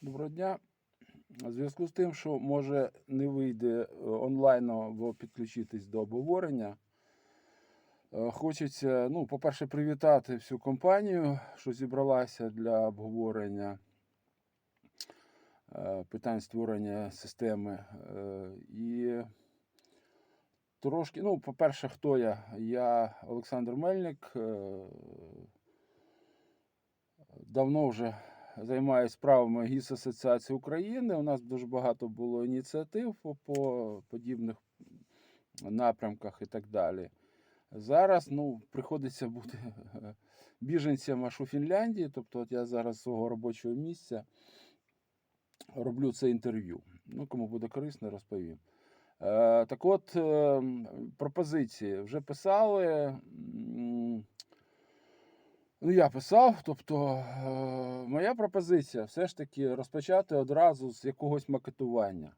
Доброго дня. У зв'язку з тим, що може не вийде е, онлайново підключитись до обговорення, е, хочеться, ну, по-перше, привітати всю компанію, що зібралася для обговорення е, питань створення системи. І трошки, ну, по-перше, хто я? Я Олександр Мельник. Давно вже займаюся справами ГІС Асоціації України. У нас дуже багато було ініціатив по, по подібних напрямках і так далі. Зараз ну, приходиться бути біженцем аж у Фінляндії. Тобто, от я зараз з свого робочого місця роблю це інтерв'ю. Ну, кому буде корисно, розповім. Е, так от, е, пропозиції вже писали. Ну, я писав, тобто е, моя пропозиція все ж таки розпочати одразу з якогось макетування.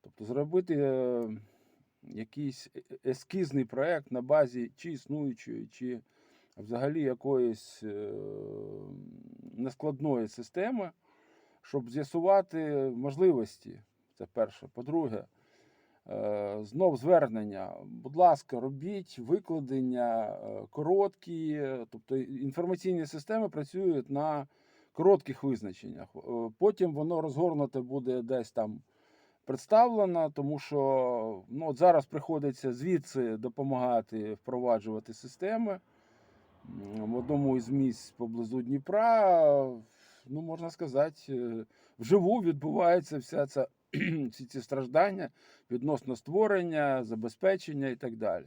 Тобто зробити е, якийсь е- ескізний проєкт на базі чи існуючої, чи взагалі якоїсь нескладної системи, щоб з'ясувати можливості. Це перше. По-друге, Знов звернення. Будь ласка, робіть викладення е, короткі, е, тобто інформаційні системи працюють на коротких визначеннях. Е, Потім воно розгорнуте буде десь там представлено, тому що ну, от зараз приходиться звідси допомагати впроваджувати системи. В одному із місць поблизу Дніпра, ну можна сказати, е, вживу відбувається вся ця всі ці страждання відносно створення, забезпечення і так далі.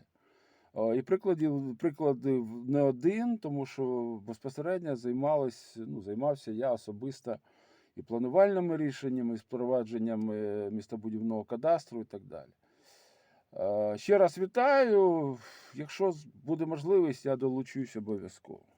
І прикладів, прикладів не один, тому що безпосередньо займалась, ну, займався я особисто і планувальними рішеннями, і впровадженнями містобудівного кадастру і так далі. Е, Ще раз вітаю. Якщо буде можливість, я долучусь обов'язково.